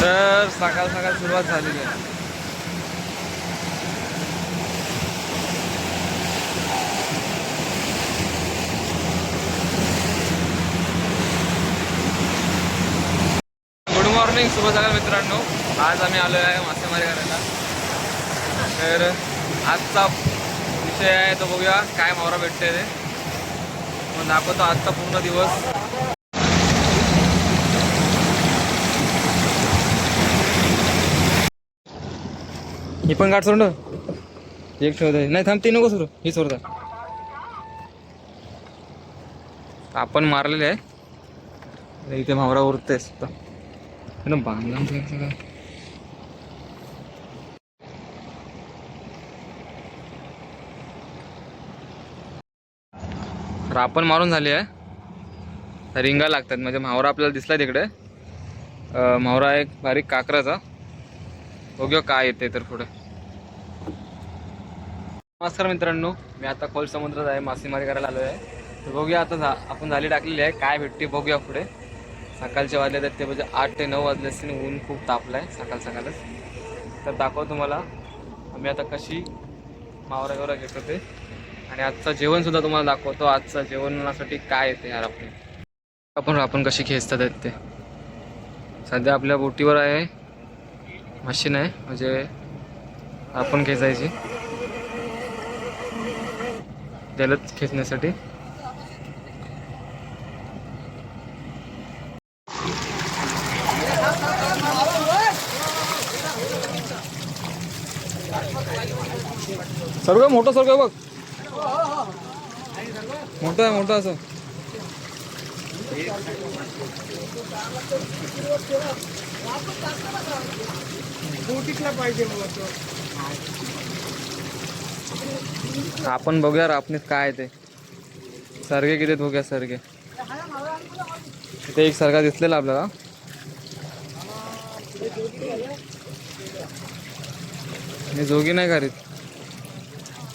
तर सकाळ सकाळ सुरुवात झालेली आहे. मॉर्निंग सुरू सकाळ मित्रांनो. आज आम्ही आलो आहे मासेमारी करायला. तर आजचा विषय आहे तो बघूया काय मावरा भेटते ते. मग दाखवतो आजचा पूर्ण दिवस. ही पण गाठ सोड एक ठेवत आहे नाही थांब ती नको सुरू ही सोडता आपण मारलेले आहे. इथे मावरा उरते सुद्धा. बांधला रापण मारून झाली आहे. रिंगा लागतात. म्हणजे मावरा आपल्याला दिसला तिकडे. म्हावरा मावरा एक बारीक काकराचा. बघूया काय येते तर पुढे. नमस्कार मित्रांनो. मी आता खोल समुद्रात आहे. मासेमारी करायला आलो आहे तर बघूया आता आपण झाली टाकलेली आहे. काय भेटते बघूया पुढे. सकाळचे वाजले तर ते म्हणजे आठ ते नऊ वाजले असतील ऊन खूप तापलं आहे सकाळ सकाळच. तर दाखव तुम्हाला. आम्ही आता कशी मावरा वगैरे घेतो ते आणि आजचं जेवणसुद्धा तुम्हाला दाखवतो. आजचं जेवणासाठी काय येते यार आपण. आपण आपण कशी खेचतात आहेत ते. सध्या आपल्या बोटीवर आहे. मशीन आहे. म्हणजे आपण खेचायची. त्यालाच खेचण्यासाठी. सर्व मोठं सर्व बघ. मोठं आहे मोठं असं. आपण बघूया रापणीत काय आहे ते. सरगे किती बघूया सरगे. ते एक सरगा दिसलेला आपल्याला. हे जोगी नाही करीत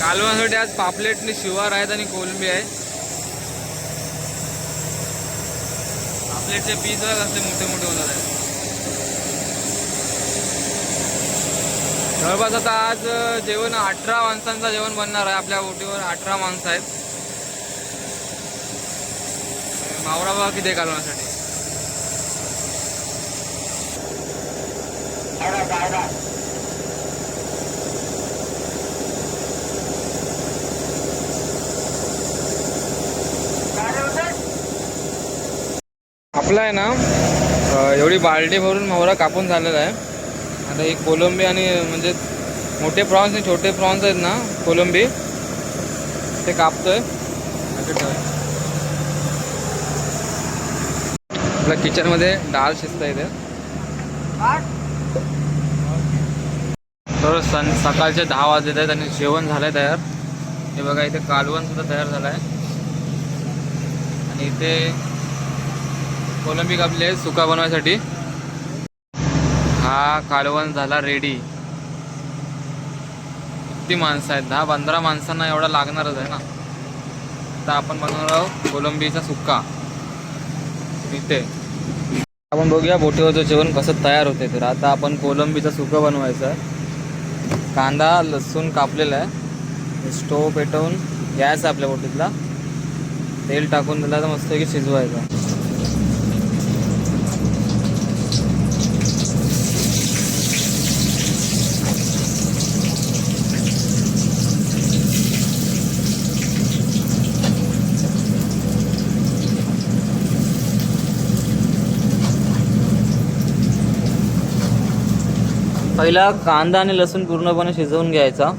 कालवासाठी आज पापलेटने शिवार आहेत आणि कोलंबी आहे. पापलेटचे पीस असले मोठे मोठे होणार आहेत जवळपास आता आज जेवण अठरा माणसांचं जेवण बनणार आहे. आपल्या बोटीवर अठरा माणसं आहेत. मावरा बाबा किती आहे कालवण्यासाठी आपला आहे ना एवढी बाल्टी भरून मोहरा कापून झालेला आहे. आता ही कोलंबी आणि म्हणजे मोठे प्रॉन्स आणि छोटे प्रॉन्स आहेत ना कोलंबी ते कापतोय. आपल्या किचनमध्ये डाळ शिजता ते तर सं सकाळचे दहा वाजले आहेत आणि जेवण झालंय तयार. हे बघा इथे कालवण सुद्धा तयार झालं आहे आणि इथे कोलंबी कापली आहे सुका बनवायसाठी. हा कालवण झाला रेडी किती माणसं आहेत? दहा पंधरा माणसांना एवढा लागणारच आहे ना? आता आपण बनवणार आहोत कोलंबीचा सुक्का. इथे. आपण बघूया बोटीवरचं जेवण कसं तयार होते तर. आता आपण कोलंबीचा सुकं बनवायचं आहे. कांदा लसूण कापलेला आहे. स्टोव पेटवून गॅस आहे आपल्या बोटीतला. तेल टाकून दिला तर मस्तपैकी शिजवायचं पहिला कांदा आणि लसूण पूर्णपणे शिजवून घ्यायचा.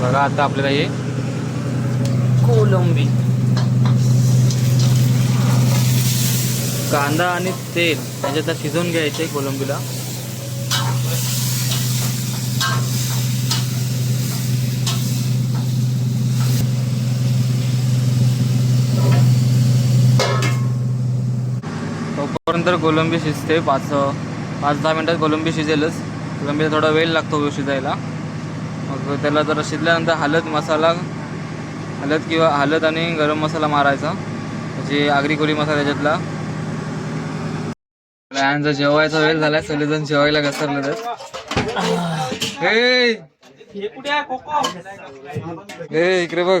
बघा आता आपल्याला हे कोलंबी. कांदा आणि तेल त्याच्यात शिजवून घ्यायचे कोलंबीला. तोपर्यंत कोलंबी शिजते. पाच पाच दहा मिनटात कोलंबी शिजेलच. कोलंबीला थोडा वेळ लागतो शिजायला. मग त्याला जरा शिजल्यानंतर हळद मसाला हळद किंवा हळद आणि गरम मसाला मारायचा. म्हणजे आगरी कोळी मसाला त्याच्यातला. यांचा जेवायचा वेळ झालाय. सगळेजण जेवायला घसरले तर हे इकडे बघ.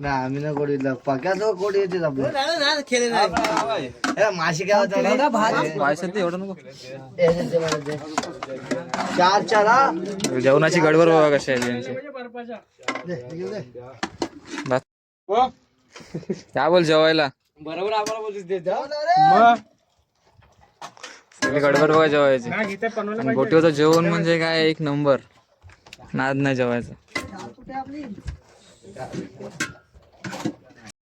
आम्ही ना कोडी पक्याचं कोडी येते आपलं? माशी काय होतं पायसात ते एवढं नको. चार चार हा. जेवणाची गडबड बघा कशी आहे यांची बस. काय बोल जेवायला? बरोबर सगळी गडबड बघा जेवायची. आणि गोटीवरचं जेवण म्हणजे काय एक नंबर. नाद नाही जेवायचं.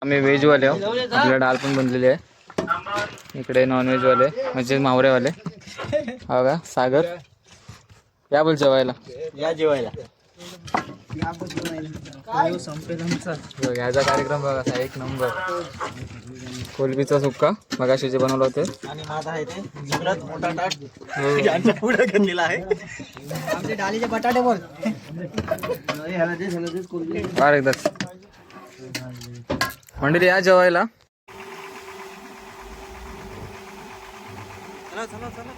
आम्ही व्हेज वाले आहो. आपल्याला डाळ पण बनलेली आहे. इकडे नॉनव्हेज वाले म्हणजे मावरेवाले. हो का सागर. या बोल जेवायला. या जेवायला. बघ, याचा कार्यक्रम बघा असा एक नंबर. कोलबीचा सुक्का मगाशी जे बनवलं होते. आणि माझा आहे ते सगळ्यात मोठा ताट यांच्या पुढे घेतलेला आहे. आमचे डालीचे बटाटे बोल. एकदाच. मंडळी या जेवायला. चला चला चला.